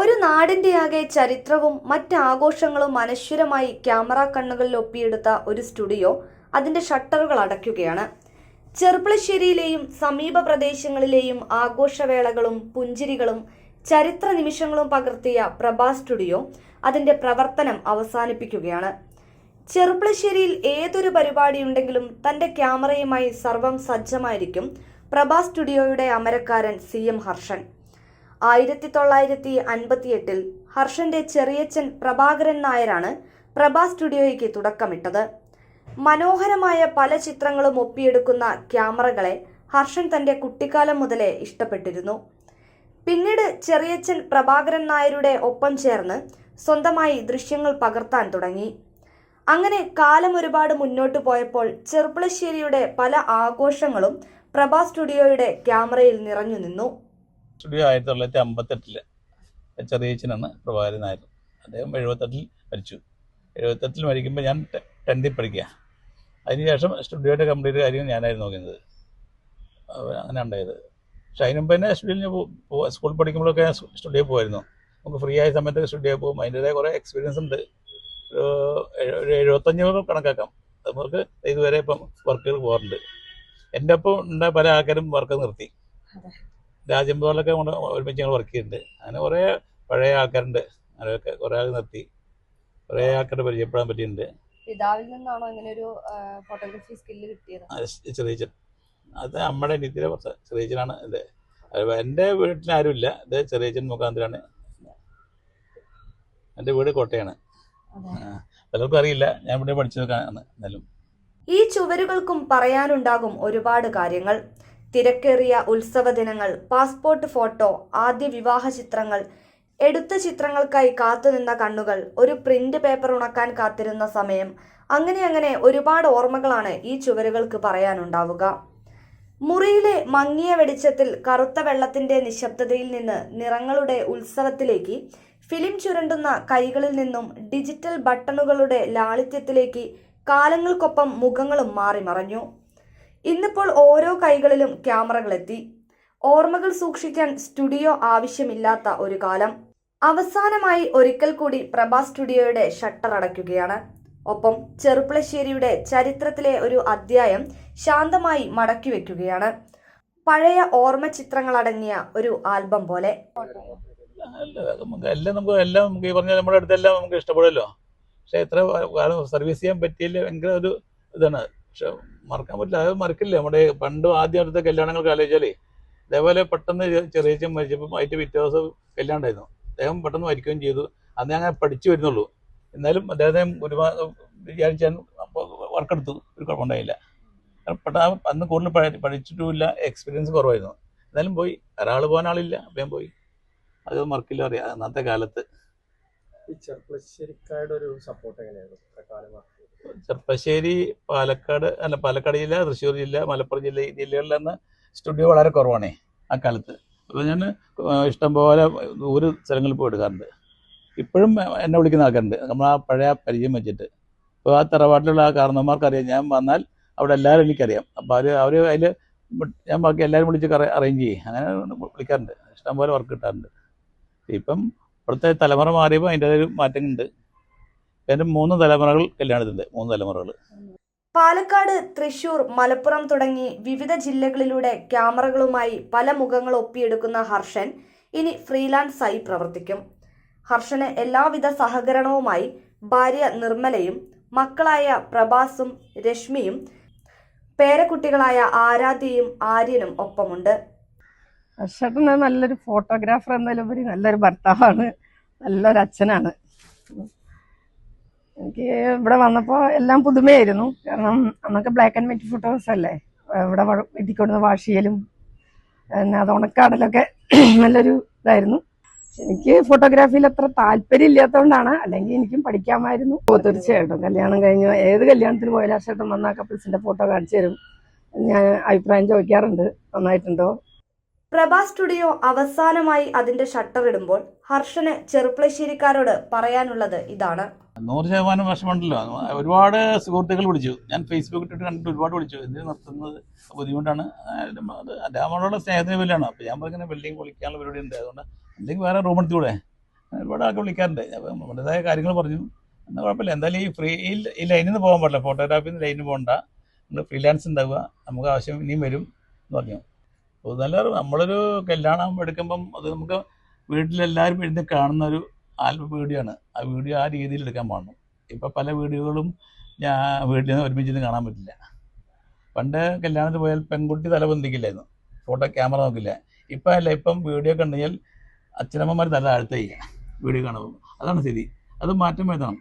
ഒരു നാടിന്റെ ആകെ ചരിത്രവും മറ്റ് ആഘോഷങ്ങളും അനശ്വരമായി ക്യാമറ കണ്ണുകളിൽ ഒപ്പിയെടുത്ത ഒരു സ്റ്റുഡിയോ അതിന്റെ ഷട്ടറുകൾ അടയ്ക്കുകയാണ്. ചെർപ്പളശ്ശേരിയിലെയും സമീപ പ്രദേശങ്ങളിലെയും ആഘോഷവേളകളും പുഞ്ചിരികളും ചരിത്ര നിമിഷങ്ങളും പകർത്തിയ പ്രഭാ സ്റ്റുഡിയോ അതിന്റെ പ്രവർത്തനം അവസാനിപ്പിക്കുകയാണ്. ചെറുപ്പളശ്ശേരിയിൽ ഏതൊരു പരിപാടിയുണ്ടെങ്കിലും തന്റെ ക്യാമറയുമായി സർവം സജ്ജമായിരിക്കും പ്രഭാ സ്റ്റുഡിയോയുടെ അമരക്കാരൻ സി എം ഹർഷൻ. ആയിരത്തി തൊള്ളായിരത്തി അൻപത്തിയെട്ടിൽ ഹർഷന്റെ ചെറിയച്ഛൻ പ്രഭാകരൻ നായരാണ് പ്രഭാ സ്റ്റുഡിയോയ്ക്ക് തുടക്കമിട്ടത്. മനോഹരമായ പല ചിത്രങ്ങളും ഒപ്പിയെടുക്കുന്ന ക്യാമറകളെ ഹർഷൻ തന്റെ കുട്ടിക്കാലം മുതലേ ഇഷ്ടപ്പെട്ടിരുന്നു. പിന്നീട് ചെറിയച്ചൻ പ്രഭാകരൻ നായരുടെ ഒപ്പം ചേർന്ന് സ്വന്തമായി ദൃശ്യങ്ങൾ പകർത്താൻ തുടങ്ങി. അങ്ങനെ കാലം ഒരുപാട് മുന്നോട്ട് പോയപ്പോൾ ചെറുപ്പളശ്ശേരിയുടെ പല ആഘോഷങ്ങളും പ്രഭാ സ്റ്റുഡിയോയുടെ ക്യാമറയിൽ നിറഞ്ഞു നിന്നു. സ്റ്റുഡിയോ ആയിരത്തി തൊള്ളായിരത്തി അമ്പത്തെട്ടിൽ ചെറിയച്ചനാണ് പ്രഭാകരൻ നായർ. അദ്ദേഹം എഴുപത്തെട്ടിൽ മരിച്ചു. എഴുപത്തെട്ടിൽ മരിക്കുമ്പോൾ ഞാൻ ടെൻത്തിൽ പഠിക്കുക അതിനുശേഷം സ്റ്റുഡിയോയുടെ കംപ്ലീറ്റ് കാര്യം ഞാനായിരുന്നു നോക്കുന്നത്. അങ്ങനെ ഉണ്ടായത്. പക്ഷെ അതിന് മുമ്പ് തന്നെ സ്റ്റുഡിയോയിൽ ഞാൻ പോ- പോ- സ്കൂൾ പഠിക്കുമ്പോഴൊക്കെ ഞാൻ സ്റ്റുഡിയോ പോകുമായിരുന്നു നമുക്ക് ഫ്രീ ആയ സമയത്തൊക്കെ സ്റ്റുഡിയോ പോകും. അതിന്റെതായ കുറേ എക്സ്പീരിയൻസ് ഉണ്ട്. ഒരു ഒരു എഴുപത്തഞ്ഞൂറ് കണക്കാക്കാം. നമുക്ക് ഇതുവരെ ഇപ്പം വർക്കുകൾ പോകാറുണ്ട് എന്റെ ഒപ്പം ഉണ്ടായ പല ആൾക്കാരും വർക്ക് നിർത്തി. രാജ്യമ്പോലൊക്കെ കൊണ്ട് ഒരുമിച്ച് ഞങ്ങൾ വർക്ക് ചെയ്യുന്നുണ്ട് അങ്ങനെ കുറേ പഴയ ആൾക്കാരുണ്ട്. അവരൊക്കെ കുറേ ആൾ നിർത്തി. കുറേ ആൾക്കാരെ പരിചയപ്പെടാൻ പറ്റിയിട്ടുണ്ട്. പിതാവിൽ നിന്നാണോ ഇങ്ങനെ ഒരു ഫോട്ടോഗ്രാഫി സ്കില്ല് കിട്ടിയത്? അത് ചെറിയച്ചൻ അത് നമ്മുടെ കുറച്ച് ചെറിയച്ചനാണ് ഇത് എന്റെ. വീട്ടിൽ ആരുമില്ല ഇത് ചെറിയച്ചൻ മുഖാന്തരാണ്. എന്റെ വീട് കോട്ടയാണ്. പലർക്കും അറിയില്ല. ഞാൻ ഇവിടെ പഠിച്ചതൊക്കെയാണ് എന്നാലും. ഈ ചുവരുകൾക്കും പറയാനുണ്ടാകും ഒരുപാട് കാര്യങ്ങൾ. തിരക്കേറിയ ഉത്സവ ദിനങ്ങൾ പാസ്പോർട്ട് ഫോട്ടോ ആദ്യ വിവാഹ ചിത്രങ്ങൾ എടുത്ത ചിത്രങ്ങൾക്കായി കാത്തുനിന്ന കണ്ണുകൾ ഒരു പ്രിന്റ് പേപ്പർ ഉണക്കാൻ കാത്തിരുന്ന സമയം അങ്ങനെ അങ്ങനെ ഒരുപാട് ഓർമ്മകളാണ് ഈ ചുവരുകൾക്ക് പറയാനുണ്ടാവുക. മുറിയിലെ മങ്ങിയ വെടിച്ചത്തിൽ കറുത്ത വെള്ളത്തിന്റെ നിശബ്ദതയിൽ നിന്ന് നിറങ്ങളുടെ ഉത്സവത്തിലേക്ക് ഫിലിം ചുരണ്ടുന്ന കൈകളിൽ നിന്നും ഡിജിറ്റൽ ബട്ടണുകളുടെ ലാളിത്യത്തിലേക്ക് കാലങ്ങൾക്കൊപ്പം മുഖങ്ങളും മാറി മറഞ്ഞു ഇന്നിപ്പോൾ ഓരോ കൈകളിലും ക്യാമറകളെത്തി. ഓർമ്മകൾ സൂക്ഷിക്കാൻ സ്റ്റുഡിയോ ആവശ്യമില്ലാത്ത ഒരു കാലം. അവസാനമായി ഒരിക്കൽ കൂടി പ്രഭാ സ്റ്റുഡിയോയുടെ ഷട്ടർ അടയ്ക്കുകയാണ്. ഒപ്പം ചെറുപ്പളശ്ശേരിയുടെ ചരിത്രത്തിലെ ഒരു അധ്യായം ശാന്തമായി മടക്കി വെക്കുകയാണ്. പഴയ ഓർമ്മ ചിത്രങ്ങളടങ്ങിയ ഒരു ആൽബം പോലെ. നമുക്ക് എല്ലാം നമുക്ക് എല്ലാം നമുക്ക് ഈ പറഞ്ഞ നമ്മുടെ അടുത്തെല്ലാം നമുക്ക് ഇഷ്ടപ്പെടുമല്ലോ. പക്ഷെ എത്ര കാലം സർവീസ് ചെയ്യാൻ പറ്റിയില്ല ഭയങ്കര ഒരു ഇതാണ്. പക്ഷെ മറക്കാൻ പറ്റില്ല അത് മറക്കില്ല? നമ്മുടെ പണ്ട് ആദ്യം അടുത്ത കല്യാണങ്ങൾക്ക് ആലോചിച്ചാലേ ഇതേപോലെ പെട്ടെന്ന് ചെറിയ മരിച്ചപ്പോൾ അതിന്റെ പിറ്റേ ദിവസം കല്യാണം ഉണ്ടായിരുന്നു. അദ്ദേഹം പെട്ടെന്ന് മരിക്കുകയും ചെയ്തു. അന്ന് അങ്ങനെ പഠിച്ചു വരുന്നുള്ളൂ. എന്നാലും അദ്ദേഹം ഒരുപാട് വിചാരിച്ചാൽ വർക്കെടുത്തു. ഒരു കുഴപ്പമുണ്ടായില്ല. പെട്ടെന്ന് അന്ന് കൂടുതൽ പഠി- പഠിച്ചിട്ടുമില്ല എക്സ്പീരിയൻസ് കുറവായിരുന്നു. എന്നാലും പോയി. ഒരാൾ പോകാൻ ആളില്ല അപ്പം പോയി. അത് മറക്കില്ല അറിയാം അന്നത്തെ കാലത്ത്. ഈ ചെർപ്പളശ്ശേരിക്കാരുടെ ഒരു സപ്പോർട്ട് എങ്ങനെയായിരുന്നു? ചെർപ്പശ്ശേരി പാലക്കാട് അല്ല പാലക്കാട് ജില്ല തൃശ്ശൂർ ജില്ല മലപ്പുറം ജില്ല ഈ ജില്ലകളിലന്ന് സ്റ്റുഡിയോ വളരെ കുറവാണേ ആ കാലത്ത്. അപ്പോൾ ഞാൻ ഇഷ്ടംപോലെ ദൂര സ്ഥലങ്ങളിൽ പോയി എടുക്കാറുണ്ട്. ഇപ്പോഴും എന്നെ വിളിക്കുന്ന ആൾക്കാരുണ്ട്. നമ്മൾ ആ പഴയ പരിചയം വെച്ചിട്ട്. അപ്പോൾ ആ തറവാട്ടിലുള്ള ആ കാരണവന്മാർക്കറിയാം. ഞാൻ വന്നാൽ അവിടെ എല്ലാവരും എനിക്കറിയാം. അപ്പോൾ അവർ അവർ അതിൽ ഞാൻ ബാക്കി എല്ലാവരും വിളിച്ച് അറേഞ്ച് ചെയ്യും. അങ്ങനെ വിളിക്കാറുണ്ട്. ഇഷ്ടംപോലെ വർക്ക് കിട്ടാറുണ്ട്. ഇപ്പം ഇപ്പോഴത്തെ തലമുറ മാറിയപ്പോൾ അതിന്റെ ഒരു മാറ്റങ്ങളുണ്ട്. എന്റെ മൂന്ന് തലമുറകൾ കല്യാണത്തിന്റെ മൂന്ന് തലമുറകൾ. പാലക്കാട് തൃശൂർ മലപ്പുറം തുടങ്ങി വിവിധ ജില്ലകളിലൂടെ ക്യാമറകളുമായി പല മുഖങ്ങൾ ഒപ്പിയെടുക്കുന്ന ഹർഷൻ ഇനി ഫ്രീലാൻസായി പ്രവർത്തിക്കും. ഹർഷന് എല്ലാവിധ സഹകരണവുമായി ഭാര്യ നിർമ്മലയും മക്കളായ പ്രഭാസും രശ്മിയും പേരക്കുട്ടികളായ ആരാധ്യയും ആര്യനും ഒപ്പമുണ്ട്. ഹർഷന് നല്ലൊരു ഫോട്ടോഗ്രാഫർ എന്നതിലുപരി നല്ലൊരു ഭർത്താവാണ്. നല്ലൊരു അച്ഛനാണ്. എനിക്ക് ഇവിടെ വന്നപ്പോൾ എല്ലാം പുതുമയായിരുന്നു. കാരണം അന്നൊക്കെ ബ്ലാക്ക് ആൻഡ് വൈറ്റ് ഫോട്ടോസ് അല്ലേ? ഇവിടെ വ- വീട്ടിൽ കൊണ്ടുവന്ന് വാഷ് ചെയ്യലും പിന്നെ അത് ഉണക്കാടലൊക്കെ നല്ലൊരു ഇതായിരുന്നു. എനിക്ക് ഫോട്ടോഗ്രാഫിയിൽ അത്ര താല്പര്യം ഇല്ലാത്തതുകൊണ്ടാണ് അല്ലെങ്കിൽ എനിക്കും പഠിക്കാമായിരുന്നു. തീർച്ചയായിട്ടും. കല്യാണം കഴിഞ്ഞ് ഏത് കല്യാണത്തിന് പോയാലും ചേട്ടൻ വന്നാൽ കപ്പിൾസിന്റെ ഫോട്ടോ കാണിച്ചു തരും. ഞാൻ അഭിപ്രായം ചോദിക്കാറുണ്ട്. നന്നായിട്ടുണ്ടോ? പ്രഭാ സ്റ്റുഡിയോ അവസാനമായി അതിന്റെ ഷട്ടർ ഇടുമ്പോൾ ഹർഷന് ചെറുപ്പളശ്ശേരിക്കാരോട് പറയാനുള്ളത് ഇതാണ്. നൂറ് ശതമാനം വിഷമമുണ്ടല്ലോ. ഒരുപാട് സുഹൃത്തുക്കൾ വിളിച്ചു. ഞാൻ ഫേസ്ബുക്ക് ഇട്ടിട്ട് കണ്ടിട്ട് ഒരുപാട് വിളിച്ചു. എന്തിനു നിർത്തുന്നത്? ബുദ്ധിമുട്ടാണ് അദ്ദേഹത്തോടുള്ള സ്നേഹത്തിന് വിലയാണ് അപ്പോൾ ഞാൻ പറഞ്ഞ ബിൽഡിംഗ് കുളിക്കാനുള്ള പരിപാടി ഉണ്ട് അതുകൊണ്ട് അല്ലെങ്കിൽ വേറെ റൂം എടുത്തുകൂടെ? ഒരുപാട് ആൾക്ക് വിളിക്കാറുണ്ട്. അപ്പം നമ്മുടേതായ കാര്യങ്ങൾ പറഞ്ഞു. എന്നാൽ കുഴപ്പമില്ല. എന്തായാലും ഈ ഫ്രീ ഈ ലൈനിൽ നിന്ന് പോകാൻ പാടില്ല. ഫോട്ടോഗ്രാഫിയിൽ നിന്ന് ലൈനിൽ പോകണ്ട. നമ്മൾ ഫ്രീലാൻസ് ഉണ്ടാവുക. നമുക്ക് ആവശ്യം ഇനിയും വരും എന്ന് പറഞ്ഞു. നല്ല നമ്മളൊരു കല്യാണം എടുക്കുമ്പം അത് നമുക്ക് വീട്ടിലെല്ലാവരും ഇരുന്ന് കാണുന്ന ഒരു ആൽബം വീഡിയോ ആണ് ആ വീഡിയോ ആ രീതിയിൽ എടുക്കാൻ പാടണം ഇപ്പം പല വീഡിയോകളും ഞാൻ വീട്ടിൽ നിന്ന് ഒരുമിച്ച് നിന്ന് കാണാൻ പറ്റില്ല. പണ്ട് കല്യാണത്തിന് പോയാൽ പെൺകുട്ടി തല പൊന്തിക്കില്ലായിരുന്നു. ഫോട്ടോ ക്യാമറ നോക്കില്ല. ഇപ്പം അല്ല ഇപ്പം വീഡിയോ കണ്ടു കഴിഞ്ഞാൽ അച്ഛനമ്മമാർ തല താഴ്ത്ത വീഡിയോ കാണുമ്പോൾ അതാണ് സ്ഥിതി. അത് മാറ്റം വരുത്തണം.